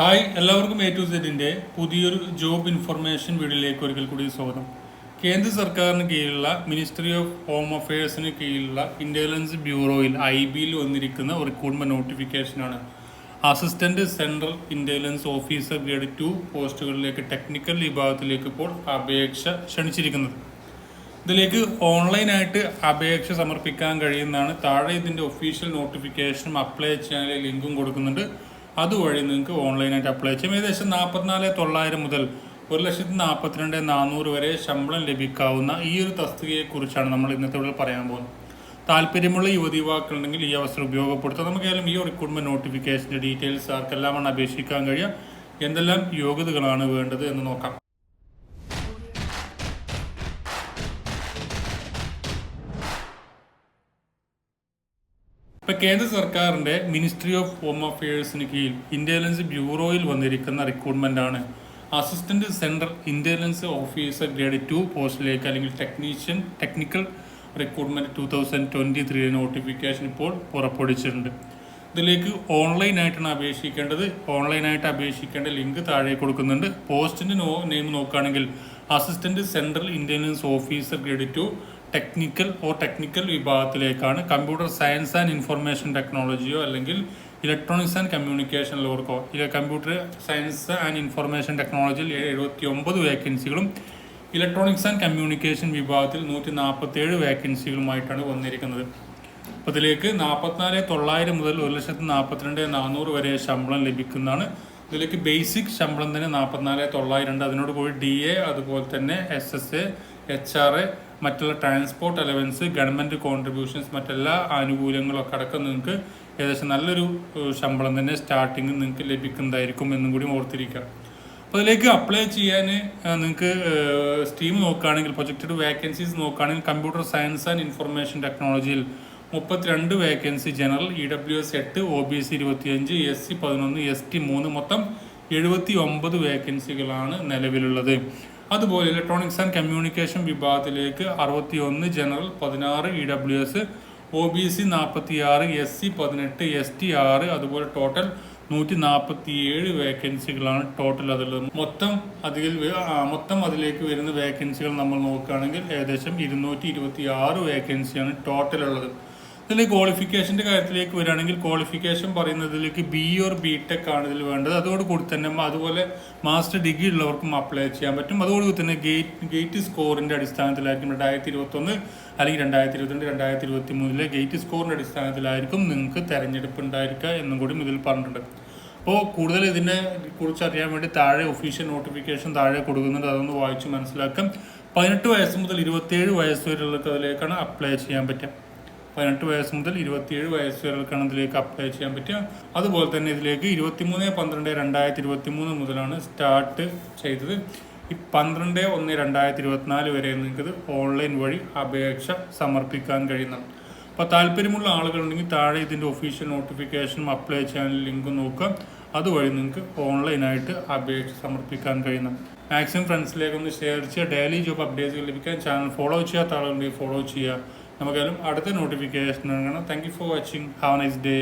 Hi എല്ലാവർക്കും A to സെറ്റിന്റെ പുതിയൊരു ജോബ് ഇൻഫർമേഷൻ വീഡിയോയിലേക്ക് ഒരിക്കൽ കൂടി സ്വാഗതം. കേന്ദ്ര സർക്കാരിന് കീഴിലുള്ള മിനിസ്ട്രി ഓഫ് ഹോം അഫയേഴ്സിന് കീഴിലുള്ള ഇന്റലിജൻസ് ബ്യൂറോയിൽ ഐ ബിയിൽ വന്നിരിക്കുന്ന recruitment നോട്ടിഫിക്കേഷനാണ് assistant central intelligence officer grade two പോസ്റ്റുകളിലേക്ക് technical വിഭാഗത്തിലേക്ക് ഇപ്പോൾ അപേക്ഷ ക്ഷണിച്ചിരിക്കുന്നത്. ഇതിലേക്ക് ഓൺലൈനായിട്ട് അപേക്ഷ സമർപ്പിക്കാൻ കഴിയുന്നതാണ്. താഴെ ഇതിന്റെ ഒഫീഷ്യൽ നോട്ടിഫിക്കേഷനും അപ്ലൈ ചെയ്യാനുള്ള ലിങ്കും കൊടുക്കുന്നുണ്ട്. അതുവഴി നിങ്ങൾക്ക് ഓൺലൈനായിട്ട് അപ്ലൈ ചെയ്യാം. ഏകദേശം നാൽപ്പത്തിനാല് തൊള്ളായിരം മുതൽ ഒരു ലക്ഷത്തി നാൽപ്പത്തിരണ്ട് നാനൂറ് വരെ ശമ്പളം ലഭിക്കാവുന്ന ഈ ഒരു തസ്തികയെക്കുറിച്ചാണ് നമ്മൾ ഇന്നത്തെ ഇവിടെ പറയാൻ പോകുന്നത്. താല്പര്യമുള്ള യുവതി യുവാക്കളുണ്ടെങ്കിൽ ഈ അവസരം ഉപയോഗപ്പെടുത്താം. നമുക്കേലും ഈ റിക്രൂട്ട്മെന്റ് നോട്ടിഫിക്കേഷന്റെ ഡീറ്റെയിൽസ് ആർക്കെല്ലാമാണ് അപേക്ഷിക്കാൻ കഴിയുക എന്തെല്ലാം യോഗ്യതകളാണ് വേണ്ടത് എന്ന് നോക്കാം. ഇപ്പൊ കേന്ദ്ര സർക്കാരിന്റെ മിനിസ്ട്രി ഓഫ് ഹോം അഫയേഴ്സിന് കീഴിൽ ഇന്റലിജൻസ് ബ്യൂറോയിൽ വന്നിരിക്കുന്ന റിക്രൂട്ട്മെന്റ് ആണ്. Assistant central intelligence officer grade two പോസ്റ്റിലേക്ക് അല്ലെങ്കിൽ technician technical recruitment two thousand twenty three notification ഇപ്പോൾ പുറപ്പെടുവിച്ചിട്ടുണ്ട്. ഇതിലേക്ക് ഓൺലൈനായിട്ടാണ് അപേക്ഷിക്കേണ്ടത്. ഓൺലൈനായിട്ട് അപേക്ഷിക്കേണ്ട ലിങ്ക് താഴെ കൊടുക്കുന്നുണ്ട്. പോസ്റ്റിന്റെ നോ നെയിം നോക്കുകയാണെങ്കിൽ assistant central intelligence officer grade two technical or technical വിഭാഗത്തിലേക്കാണ് computer science and information ടെക്നോളജിയോ അല്ലെങ്കിൽ ഇലക്ട്രോണിക്സ് ആൻഡ് കമ്മ്യൂണിക്കേഷനിലോർക്കോ കമ്പ്യൂട്ടർ സയൻസ് ആൻഡ് ഇൻഫർമേഷൻ ടെക്നോളജിയിൽ എഴുപത്തി ഒമ്പത് വേക്കൻസികളും ഇലക്ട്രോണിക്സ് ആൻഡ് കമ്മ്യൂണിക്കേഷൻ വിഭാഗത്തിൽ നൂറ്റി നാൽപ്പത്തി ഏഴ് വേക്കൻസികളുമായിട്ടാണ് വന്നിരിക്കുന്നത്. അപ്പോൾ ഇതിലേക്ക് നാൽപ്പത്തിനാല് തൊള്ളായിരം മുതൽ ഒരു ലക്ഷത്തി നാൽപ്പത്തിരണ്ട് നാനൂറ് വരെ ശമ്പളം ലഭിക്കുന്നതാണ്. ഇതിലേക്ക് ബേസിക് ശമ്പളം തന്നെ നാൽപ്പത്തിനാല് തൊള്ളായിരം ഉണ്ട് അതിനോട് കൂടി ഡി എ അതുപോലെ തന്നെ S S A H R A മറ്റുള്ള ട്രാൻസ്പോർട്ട് അലവൻസ് ഗവൺമെന്റ് കോൺട്രിബ്യൂഷൻസ് മറ്റെല്ലാ ആനുകൂല്യങ്ങളും ഒക്കെ അടക്കം നിങ്ങൾക്ക് ഏകദേശം നല്ലൊരു ശമ്പളം തന്നെ സ്റ്റാർട്ടിങ് നിങ്ങൾക്ക് ലഭിക്കുന്നതായിരിക്കും എന്നും കൂടി ഓർത്തിരിക്കുക. അപ്പോൾ അതിലേക്ക് അപ്ലൈ ചെയ്യാൻ നിങ്ങൾക്ക് സ്റ്റീം നോക്കുകയാണെങ്കിൽ പ്രൊജക്റ്റഡ് വേക്കൻസീസ് നോക്കുകയാണെങ്കിൽ കമ്പ്യൂട്ടർ സയൻസ് ആൻഡ് ഇൻഫർമേഷൻ ടെക്നോളജിയിൽ മുപ്പത്തിരണ്ട് vacancy general E W S എട്ട് ഒ ബി സി ഇരുപത്തിയഞ്ച് എസ് സി പതിനൊന്ന് എസ് ടി മൂന്ന് മൊത്തം എഴുപത്തി ഒമ്പത് വേക്കൻസികളാണ് നിലവിലുള്ളത്. അതുപോലെ ഇലക്ട്രോണിക്സ് ആൻഡ് കമ്മ്യൂണിക്കേഷൻ വിഭാഗത്തിലേക്ക് അറുപത്തി ഒന്ന് ജനറൽ പതിനാറ് E W S O B C നാൽപ്പത്തി ആറ് എസ് സി പതിനെട്ട് എസ് ടി ആറ് അതുപോലെ ടോട്ടൽ നൂറ്റി നാൽപ്പത്തി ഏഴ് വേക്കൻസികളാണ് ടോട്ടൽ അതിലുള്ളത്. മൊത്തം അതിൽ മൊത്തം അതിലേക്ക് വരുന്ന വേക്കൻസികൾ നമ്മൾ നോക്കുകയാണെങ്കിൽ ഏകദേശം ഇരുന്നൂറ്റി ഇരുപത്തി ആറ് വേക്കൻസിയാണ് ടോട്ടൽ ഉള്ളത്. ഇതിൽ ക്വാളിഫിക്കേഷന്റെ കാര്യത്തിലേക്ക് വരികയാണെങ്കിൽ ക്വാളിഫിക്കേഷൻ പറയുന്നതിലേക്ക് ബി ഓർ ബി ടെക് ആണ് ഇതിൽ വേണ്ടത്. അതോടുകൂടി തന്നെ അതുപോലെ മാസ്റ്റർ ഡിഗ്രി ഉള്ളവർക്കും അപ്ലൈ ചെയ്യാൻ പറ്റും. അതോടുകൂടി തന്നെ ഗേറ്റ് ഗേറ്റ് സ്കോറിന്റെ അടിസ്ഥാനത്തിലായിരിക്കും രണ്ടായിരത്തി ഇരുപത്തൊന്ന് അല്ലെങ്കിൽ രണ്ടായിരത്തി ഇരുപത്തിരണ്ട് രണ്ടായിരത്തി ഇരുപത്തി മൂന്നിലെ ഗേറ്റ് സ്കോറിന്റെ അടിസ്ഥാനത്തിലായിരിക്കും നിങ്ങൾക്ക് തിരഞ്ഞെടുപ്പ് ഉണ്ടായിരിക്കുക എന്നും കൂടി ഇതിൽ പറഞ്ഞിട്ടുണ്ട്. അപ്പോൾ കൂടുതൽ ഇതിനെ കുറിച്ച് അറിയാൻ വേണ്ടി താഴെ ഒഫീഷ്യൽ നോട്ടിഫിക്കേഷൻ താഴെ കൊടുക്കുന്നുണ്ട്. അതൊന്ന് വായിച്ച് മനസ്സിലാക്കാം. പതിനെട്ട് വയസ്സ് മുതൽ ഇരുപത്തിയേഴ് വയസ്സ് വരെയുള്ളവർക്ക് അതിലേക്കാണ് അപ്ലൈ ചെയ്യാൻ പറ്റുക. പതിനെട്ട് വയസ്സ് മുതൽ ഇരുപത്തിയേഴ് വയസ്സ് വരെക്കാണ് ഇതിലേക്ക് അപ്ലൈ ചെയ്യാൻ പറ്റുക. അതുപോലെ തന്നെ ഇതിലേക്ക് ഇരുപത്തിമൂന്ന് പന്ത്രണ്ട് രണ്ടായിരത്തി ഇരുപത്തി മൂന്ന് മുതലാണ് സ്റ്റാർട്ട് ചെയ്തത്. ഈ പന്ത്രണ്ട് ഒന്ന് രണ്ടായിരത്തി ഇരുപത്തിനാല് വരെ നിങ്ങൾക്ക് ഓൺലൈൻ വഴി അപേക്ഷ സമർപ്പിക്കാൻ കഴിയുന്നതാണ്. അപ്പോൾ താല്പര്യമുള്ള ആളുകളുണ്ടെങ്കിൽ താഴെ ഇതിന്റെ ഒഫീഷ്യൽ നോട്ടിഫിക്കേഷനും അപ്ലൈ ചെയ്യാൻ ലിങ്കും നോക്കുക. അതുവഴി നിങ്ങൾക്ക് ഓൺലൈനായിട്ട് അപേക്ഷ സമർപ്പിക്കാൻ കഴിയുന്ന. മാക്സിമം ഫ്രണ്ട്സിലേക്ക് ഒന്ന് ഷെയർ ചെയ്യുക. ഡെയിലി ജോബ് അപ്ഡേറ്റ്സ് ലഭിക്കാൻ ചാനൽ ഫോളോ ചെയ്യാത്ത ആളുകളുണ്ടെങ്കിൽ ഫോളോ ചെയ്യുക. നമുക്കായാലും അടുത്ത നോട്ടിഫിക്കേഷൻ കാണാം thank you for watching have nice day